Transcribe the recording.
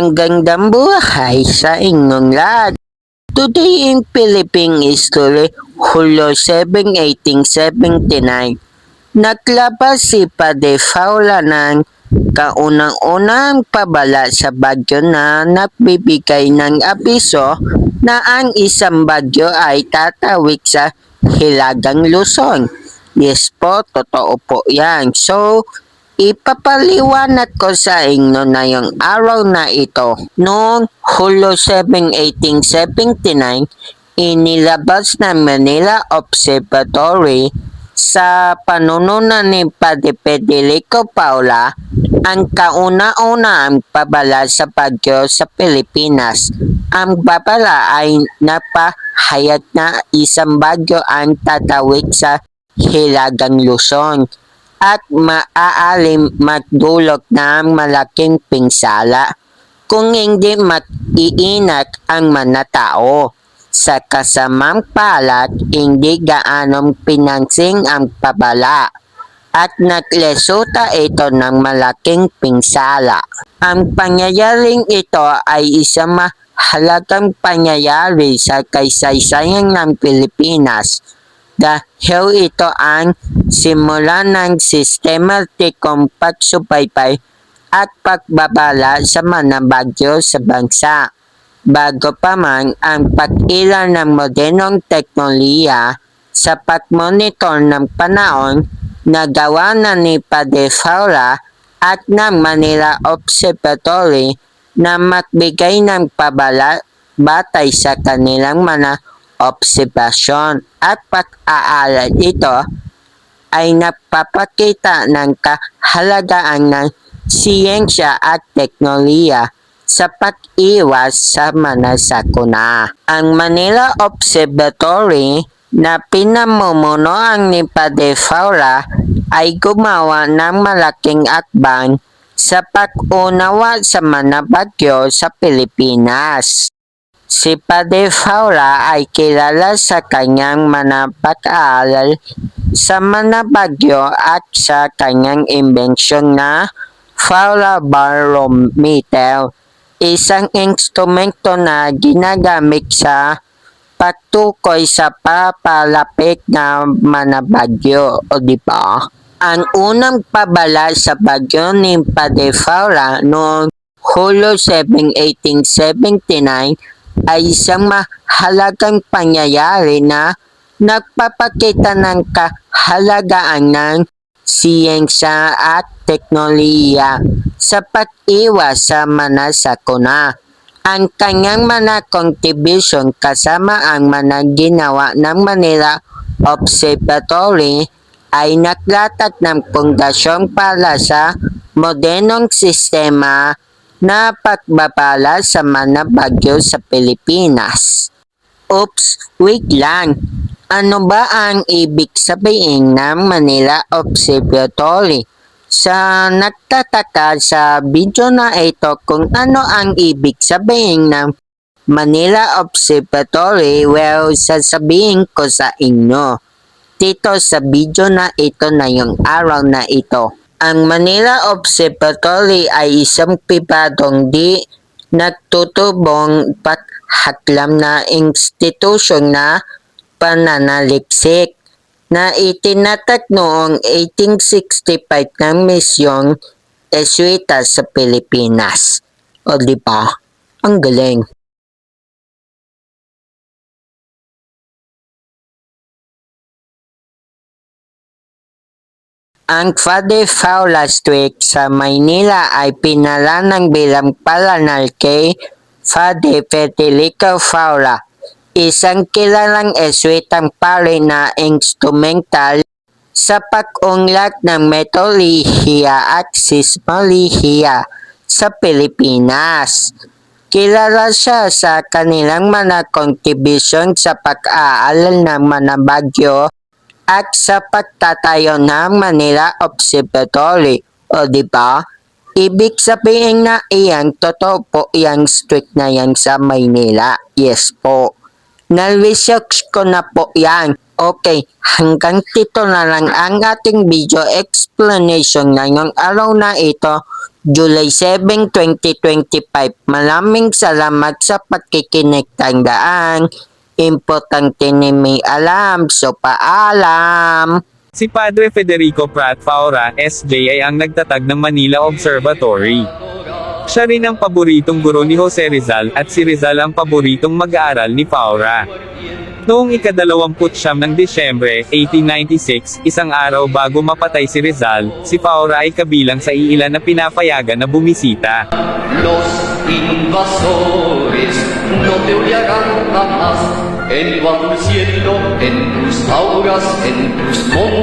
Magandang buhay sa inyong lahat. Today in Philippine history, Hulyo 7, 1879, naglabas si Pade Faula ng kaunang-unang pabala sa bagyo na nagbibigay ng abiso na ang isang bagyo ay tatawid sa Hilagang Luzon. Yes po, totoo po yan. So, Ipapaliwanag ko sa inyo na yung araw na ito. Noong Hulyo 7, 1879, inilabas ng Manila Observatory sa panununan ni Padre Federico Paula ang kauna-una ang pabala sa bagyo sa Pilipinas. Ang babala ay napahayag na isang bagyo ang tatawid sa Hilagang Luzon at maaalim magdulot ng malaking pinsala kung hindi matiinak ang manatao. Sa kasamang palat, hindi gaanong pinansing ang pabala at naglesuta ito ng malaking pinsala. Ang pangyayaring ito ay isang mahalagang pangyayari sa kaysaysayan ng Pilipinas dahil ito ang simula ng sistematikong pagsubaybay at pagbabala sa mga bagyo sa bansa. Bago pa man ang pag-ilan ng modernong teknolohiya sa pag-monitor ng panahon na gawa na ni Padre Faula at ng Manila Observatory na magbigay ng pabala batay sa kanilang mga obserbasyon at pag-aaral ito ay napapakita ng kahalagaan ng siyensya at teknolohiya sa pag-iwas sa mga sakuna. Ang Manila Observatory na pinamumunuan ni Padre Faula ay gumawa ng malaking akbang sa pag-unawa sa mga bagyo sa Pilipinas. Si Padre Faula ay kilala sa kanyang mga pag-aaral sa mga bagyo at sa kanyang imbensyon na Faula Barometer, isang instrumento na ginagamit sa pagtukoy sa papalapit na mga bagyo, o di ba? Ang unang pabala sa bagyo ni Padre Faula noong Hulyo 7, 1879 ay isang mahalagang pangyayari na nagpapakita ng kahalagaan ng siyensya at teknolohiya sa pag-iwas sa mga sakuna. Ang kanyang mga contribution kasama ang mga ginawa ng Manila Observatory ay naglatag ng pundasyon para sa modernong sistema na pagbabala sa mga bagyo sa Pilipinas. Oops, wait lang. Ano ba ang ibig sabihin ng Manila Observatory? Sa nagtataka sa video na ito kung ano ang ibig sabihin ng Manila Observatory, well, sasabihin ko sa inyo. Dito sa video na ito na yung araw na ito. Ang Manila Observatory ay isang pribadong di nagtutubong paghaklam na institusyon na pananaliksik na itinatag noong 1865 ng misyong Esuita sa Pilipinas. O di? Ang galing. Ang Father Faula Street sa Maynila ay pinalanang bilang palanal kay Father Federico Faula, isang kilalang eswitang pare na instrumental sa pag-unlad ng metolihiya at sismolihiya sa Pilipinas. Kilala siya sa kanilang mga kontribusyon sa pag-aaral ng mga bagyo at sa pagtatayo ng Manila Observatory. O di ba? Ibig sabihin na iyan, totoo po yung street na yan sa Maynila. Yes po. Na-research ko na po yan. Okay, hanggang dito na lang ang ating video explanation ngayong araw na ito July 7, 2025. Maraming salamat sa pakikinig. Tandaan, importante ni may alam. So, paalam. Si Padre Federico Prat Faura, SJ ay ang nagtatag ng Manila Observatory. Siya rin ang paboritong guro ni Jose Rizal at si Rizal ang paboritong mag-aaral ni Faura. Noong ikadalawamput siyam ng Desyembre, 1896, isang araw bago mapatay si Rizal, si Faura ay kabilang sa iilan na pinapayagan na bumisita. Los invasores no te jamás en tu cielo, en tus auras, en tus montes.